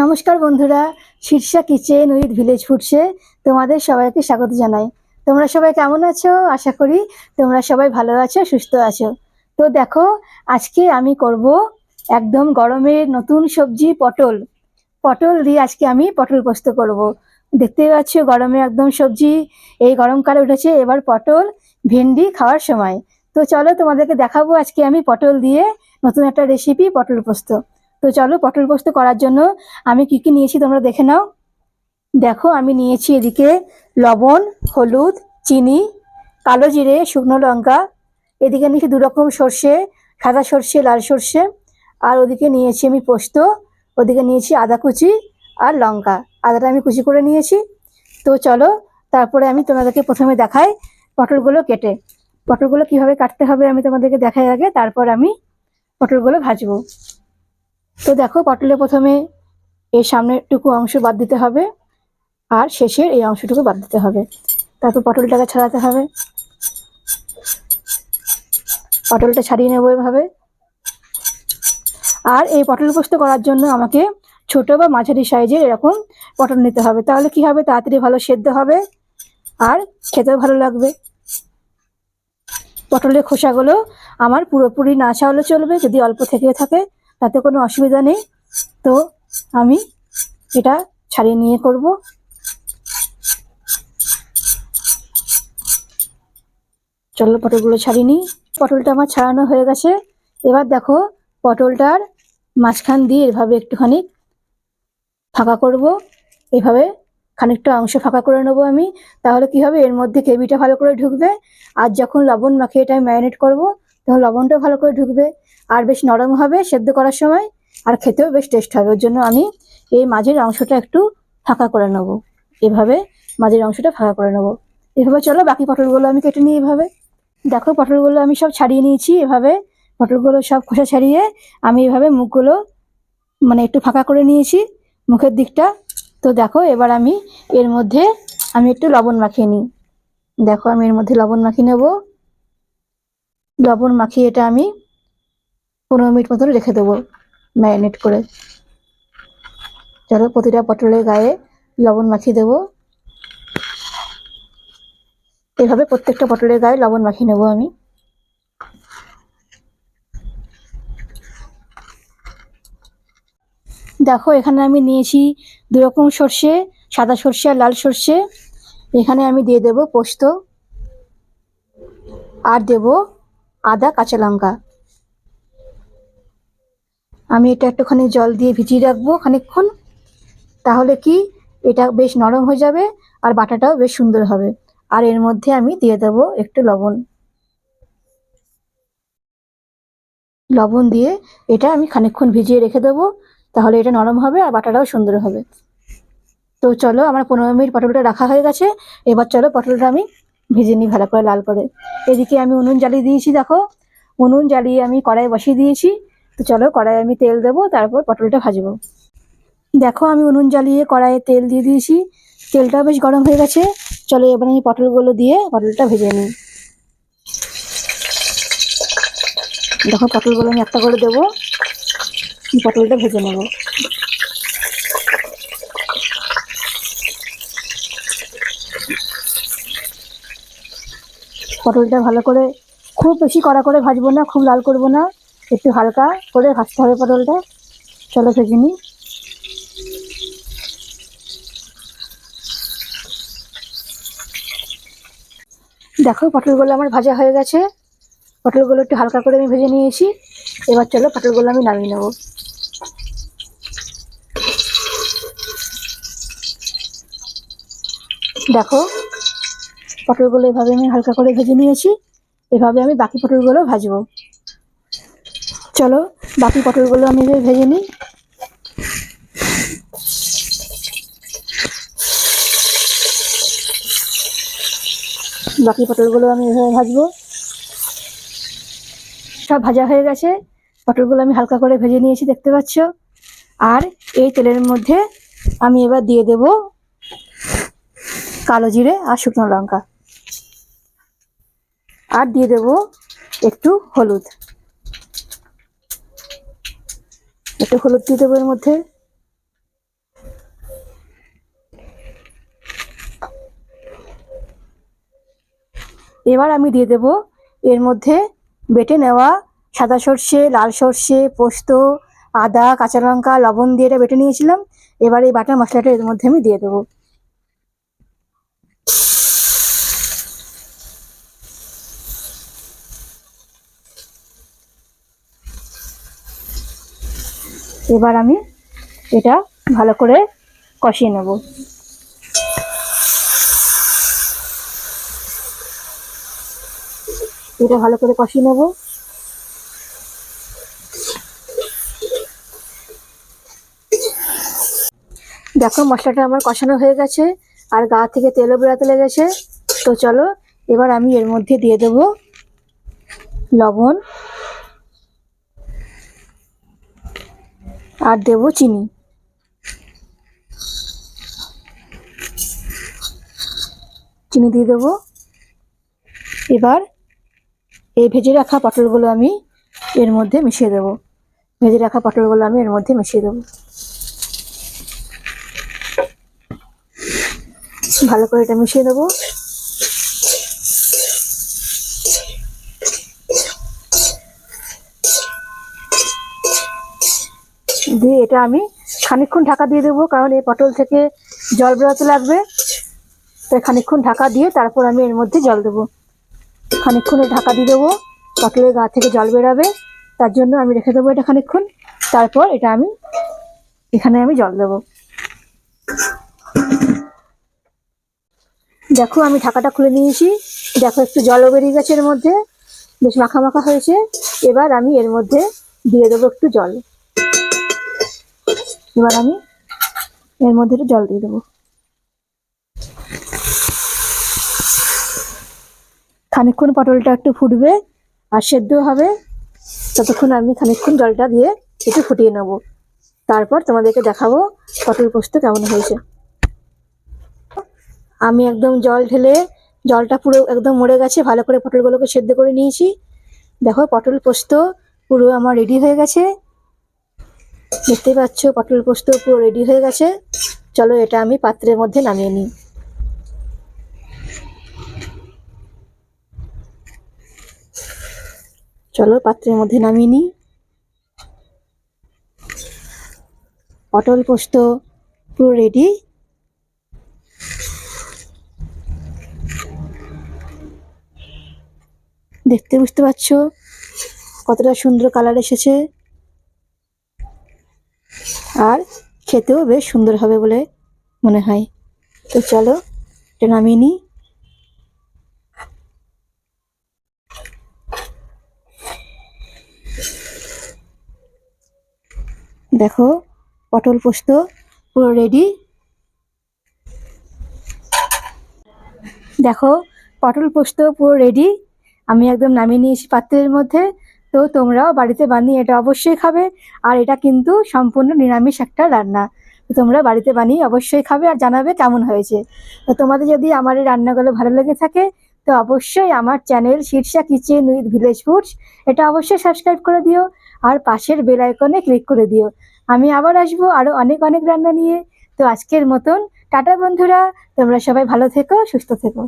নমস্কার বন্ধুরা, Shirsha kitchen with village ফুডসে তোমাদের সবাইকে স্বাগত জানাই। তোমরা সবাই কেমন আছো? আশা করি তোমরা সবাই ভালো আছো, সুস্থ আছো। তো দেখো, আজকে আমি করব একদম গরমের নতুন সবজি পটল। পটল দিয়ে আজকে আমি পটল পোস্ত করব। দেখতেই পাচ্ছ, গরমে একদম সবজি এই গরমকালে উঠেছে। এবার পটল, ভেন্ডি খাওয়ার সময়। তো চলো তোমাদেরকে দেখাবো আজকে আমি পটল দিয়ে নতুন একটা রেসিপি পটল পোস্ত। তো চলো পটল পোস্ত করার জন্য আমি কি কি নিয়েছি তোমরা দেখে নাও। দেখো, আমি নিয়েছি এদিকে লবণ, হলুদ, চিনি, কালো জিরে, শুকনো লঙ্কা। এদিকে নিয়েছি দু রকম সর্ষে, সাদা সর্ষে, লাল সর্ষে। আর ওদিকে নিয়েছি আমি পোস্ত, ওদিকে নিয়েছি আদা কুচি আর লঙ্কা। আদাটা আমি কুচি করে নিয়েছি। তো চলো, তারপরে আমি তোমাদেরকে প্রথমে দেখাই পটলগুলো কেটে। পটলগুলো কীভাবে কাটতে হবে আমি তোমাদেরকে দেখাই আগে, তারপর আমি পটলগুলো ভাজবো। তো দেখো পটলে প্রথমে এই সামনেরটুকু অংশ বাদ দিতে হবে আর শেষের এই অংশটুকু বাদ দিতে হবে। তারপর পটলটাকে ছাড়াতে হবে। পটলটা ছাড়িয়ে নেব এভাবে। আর এই পটল পোস্ত করার জন্য আমাকে ছোট বা মাঝারি সাইজের এরকম পটল নিতে হবে। তাহলে কি হবে? তাড়াতাড়ি ভালো সেদ্ধ হবে আর খেতেও ভালো লাগবে। পটলের খোসাগুলো আমার পুরোপুরি না ছাড়লে চলবে, যদি অল্প থেকে থাকে তাতে কোনো অসুবিধা নেই। তো আমি এটা ছাড়িয়ে নিয়ে করব। চলো পটলগুলো ছাড়িয়ে নিই। পটলটা আমার ছাড়ানো হয়ে গেছে। এবার দেখো পটলটার মাঝখান দিয়ে এভাবে একটুখানি ফাঁকা করব। এভাবে খানিকটা অংশ ফাঁকা করে নেব আমি। তাহলে কি হবে? এর মধ্যে কেবিটা ভালো করে ঢুকবে। আর যখন লবণ মাখিয়ে এটা ম্যারিনেট করব তখন লবণটা ভালো করে ঢুকবে। আর বেশ নরম হবে সেদ্ধ করার সময়। আর খেতেও বেশ টেস্ট হবে। ওর জন্য আমি এই মাঝের অংশটা একটু ফাঁকা করে নেব। এভাবে মাঝের অংশটা ফাঁকা করে নেব। এভাবে চলো, বাকি পটলগুলো আমি কেটে নিই এভাবে। দেখো, পটলগুলো আমি সব ছাড়িয়ে নিয়েছি এভাবে। পটলগুলো সব খোসা ছাড়িয়ে আমি এভাবে মুখগুলো মানে একটু ফাঁকা করে নিয়েছি মুখের দিকটা। তো দেখো, এবার আমি এর মধ্যে আমি একটু লবণ মাখিয়ে নিই। দেখো, আমি এর মধ্যে লবণ মাখিয়ে নেব। লবণ মাখিয়ে এটা আমি পনেরো মিনিট মতন রেখে দেবো ম্যারিনেট করে। চলো প্রতিটা পটলের গায়ে লবণ মাখিয়ে দেবো। এভাবে প্রত্যেকটা পটলের গায়ে লবণ মাখিয়ে নেব আমি। দেখো, এখানে আমি নিয়েছি দু রকম সর্ষে, সাদা সর্ষে আর লাল সর্ষে। এখানে আমি দিয়ে দেব পোস্ত। আর দেব আদা, কাঁচা লঙ্কা। আমি এটা একটুখানি জল দিয়ে ভিজিয়ে রাখব খানিকক্ষণ। তাহলে কি? এটা বেশ নরম হয়ে যাবে আর বাটাটাও বেশ সুন্দর হবে। আর এর মধ্যে আমি দিয়ে দেব একটু লবণ। লবণ দিয়ে এটা আমি খানিকক্ষণ ভিজিয়ে রেখে দেবো। তাহলে এটা নরম হবে আর বাটাটাও সুন্দর হবে। তো চলো, আমার পনেরো মিনিট পটলটা রাখা হয়ে গেছে। এবার চলো পটলটা আমি ভেজে নিই, ভালো করে লাল করে। এদিকে আমি উনুন জ্বালিয়ে দিয়েছি, দেখো। উনুন জ্বালিয়ে আমি কড়াই বসিয়ে দিয়েছি। তো চলো কড়াই আমি তেল দেবো, তারপর পটলটা ভাজবো। দেখো, আমি উনুন জ্বালিয়ে কড়াইয়ে তেল দিয়ে দিয়েছি। তেলটাও বেশ গরম হয়ে গেছে। চলো, এবার আমি পটলগুলো দিয়ে পটলটা ভেজে নিই। দেখো, পটলগুলো আমি একটা করে দেবো। পটলটা ভেজে নেব। পটলটা ভালো করে খুব বেশি কড়া করে ভাজবো না, খুব লাল করব না, একটু হালকা করে ভাজতে হবে পটলটা। চলো ভেজে নিই। দেখো, পটলগুলো আমার ভাজা হয়ে গেছে। পটলগুলো একটু হালকা করে আমি ভেজে নিয়েছি। এবার চলো পটলগুলো আমি নামিয়ে নেব। দেখো পটলগুলো এভাবে আমি হালকা করে ভেজে নিয়েছি। এভাবে আমি বাকি পটলগুলো ভাজবো। চলো, বাকি পটলগুলো আমি ভেজে নিই। বাকি পটলগুলো আমি এভাবে ভাজবো। সব ভাজা হয়ে গেছে। পটলগুলো আমি হালকা করে ভেজে নিয়েছি, দেখতে পাচ্ছ? আর এই তেলের মধ্যে আমি এবার দিয়ে দেব কালো জিরে আর শুকনো লঙ্কা। আর দিয়ে দেব একটু হলুদ। একটু হলুদ দিয়ে দেবো এর মধ্যে। এবার আমি দিয়ে দেব এর মধ্যে বেটে নেওয়া সাদা সর্ষে, লাল সর্ষে, পোস্ত, আদা, কাঁচা লঙ্কা, লবণ দিয়ে এটা বেটে নিয়েছিলাম। এবার এই বাটার মশলাটা এর মধ্যে আমি দিয়ে দেবো। এবার আমি এটা ভালো করে কষিয়ে নেব। এটা ভালো করে কষিয়ে নেব। দেখো মশলাটা আমার কষানো হয়ে গেছে, আর গা থেকে তেলও বেরাতে লেগেছে। তো চলো, এবার আমি এর মধ্যে দিয়ে দেব লবণ। আর দেব চিনি। চিনি দিয়ে দেবো। এবার এই ভেজে রাখা পটলগুলো আমি এর মধ্যে মিশিয়ে দেবো। ভেজে রাখা পটলগুলো আমি এর মধ্যে মিশিয়ে দেবো। ভালো করে এটা মিশিয়ে দেবো। দিয়ে এটা আমি খানিক্ষণ ঢাকা দিয়ে দেবো, কারণ এই পটল থেকে জল বেরোতে লাগবে। তাই খানিকক্ষণ ঢাকা দিয়ে তারপর আমি এর মধ্যে জল দেবো। খানিকক্ষণে ঢাকা দিয়ে দেবো, পটলের গা থেকে জল বেরাবে, তার জন্য আমি রেখে দেবো এটা খানিকক্ষণ। তারপর এটা আমি এখানে আমি জল দেবো। দেখো, আমি ঢাকাটা খুলে নিয়েছি। দেখো, একটু জলও বেরিয়ে গেছে এর মধ্যে। বেশ মাখা মাখা হয়েছে। এবার আমি এর মধ্যে দিয়ে দেবো একটু জল। এবার আমি এর মধ্যে একটু জল দিয়ে দেবো। খানিকক্ষণ পটলটা একটু ফুটবে আর সেদ্ধ হবে। ততক্ষণ আমি খানিকক্ষণ জলটা দিয়ে একটু ফুটিয়ে নেব। তারপর তোমাদেরকে দেখাবো পটল পোস্ত কেমন হয়েছে। আমি একদম জল ঢেলে জলটা পুরো একদম মরে গেছে, ভালো করে পটলগুলোকে সেদ্ধ করে নিয়েছি। দেখো, পটল পোস্ত পুরো আমার রেডি হয়ে গেছে। দেখতেই পাচ্ছ, পটল পোস্ত পুরো রেডি হয়ে গেছে। চলো এটা আমি পাত্রের মধ্যে নামিয়ে নিই। চলো পাত্রের মধ্যে নামিয়ে নিই। পটল পোস্ত পুরো রেডি দেখতে বুঝতে পারছ কতটা সুন্দর কালার এসেছে। আর খেতেও বেশ সুন্দর হবে বলে মনে হয়। তো চলো, এটা নামিয়ে নিই। দেখো, পটল পোস্ত পুরো রেডি দেখো, পটল পোস্ত পুরো রেডি আমি একদম নামিয়ে নিয়েছি পাত্রের মধ্যে। তো তোমরাও বাড়িতে বানিয়ে এটা অবশ্যই খাবে। আর এটা কিন্তু সম্পূর্ণ নিরামিষ একটা রান্না। তোমরা বাড়িতে বানিয়ে অবশ্যই খাবে আর জানাবে কেমন হয়েছে। তো তোমাদের যদি আমার এই রান্নাগুলো ভালো লেগে থাকে, তো অবশ্যই আমার channel Shirsha kitchen with village foods, এটা অবশ্যই সাবস্ক্রাইব করে দিও। আর পাশের বেল আইকনে ক্লিক করে দিও। আমি আবার আসব আরও অনেক অনেক রান্না নিয়ে। তো আজকের মতন, টাটা বন্ধুরা। তোমরা সবাই ভালো থেকো, সুস্থ থেকো।